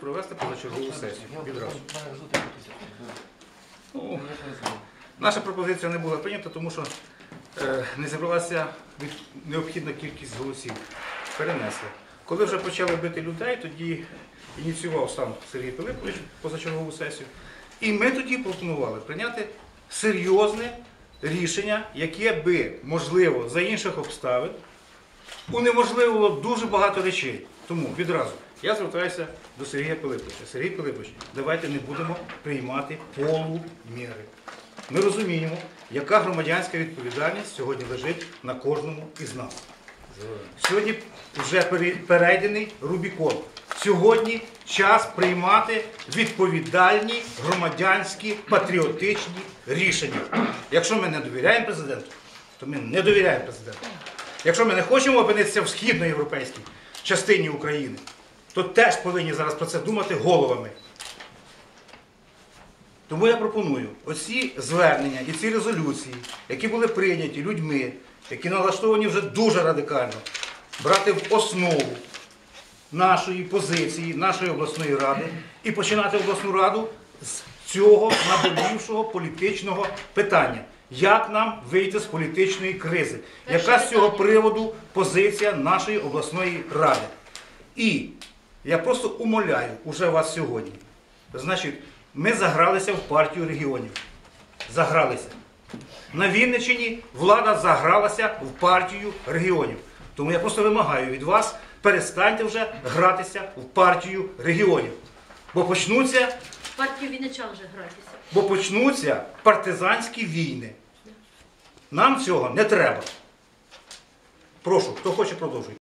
провести позачергову сесію відразу. Ну, Наша пропозиція не була прийнята, тому що е, не зібралася від- необхідна кількість голосів. Перенесли. Коли вже почали бити людей, тоді ініціював сам Сергій Пилипович позачергову сесію. І ми тоді пропонували прийняти серйозне рішення, яке би, можливо, за інших обставин унеможливило дуже багато речей. Тому відразу я звертаюся до Сергія Пилиповича. Сергій Пилипович, давайте не будемо приймати полуміри. Ми розуміємо, яка громадянська відповідальність сьогодні лежить на кожному із нас. Сьогодні вже пере- перейдений Рубікон. Сьогодні час приймати відповідальні громадянські патріотичні рішення. Якщо ми не довіряємо президенту, то ми не довіряємо президенту. Якщо ми не хочемо опинитися в східноєвропейській частині України, то теж повинні зараз про це думати головами. Тому я пропоную оці звернення і ці резолюції, які були прийняті людьми, які налаштовані вже дуже радикально, брати в основу нашої позиції, нашої обласної ради і починати обласну раду з цього наболівшого політичного питання. Як нам вийти з політичної кризи? Яка з цього приводу позиція нашої обласної ради? І я просто умоляю уже вас сьогодні. Значить, ми загралися в партію регіонів. Загралися. На Вінниччині влада загралася в партію регіонів. Тому я просто вимагаю від вас, перестаньте вже гратися в партію регіонів. Бо почнуться, Партію Вінничан вже гратися. бо почнуться партизанські війни. Нам цього не треба. Прошу, хто хоче продовжуйте.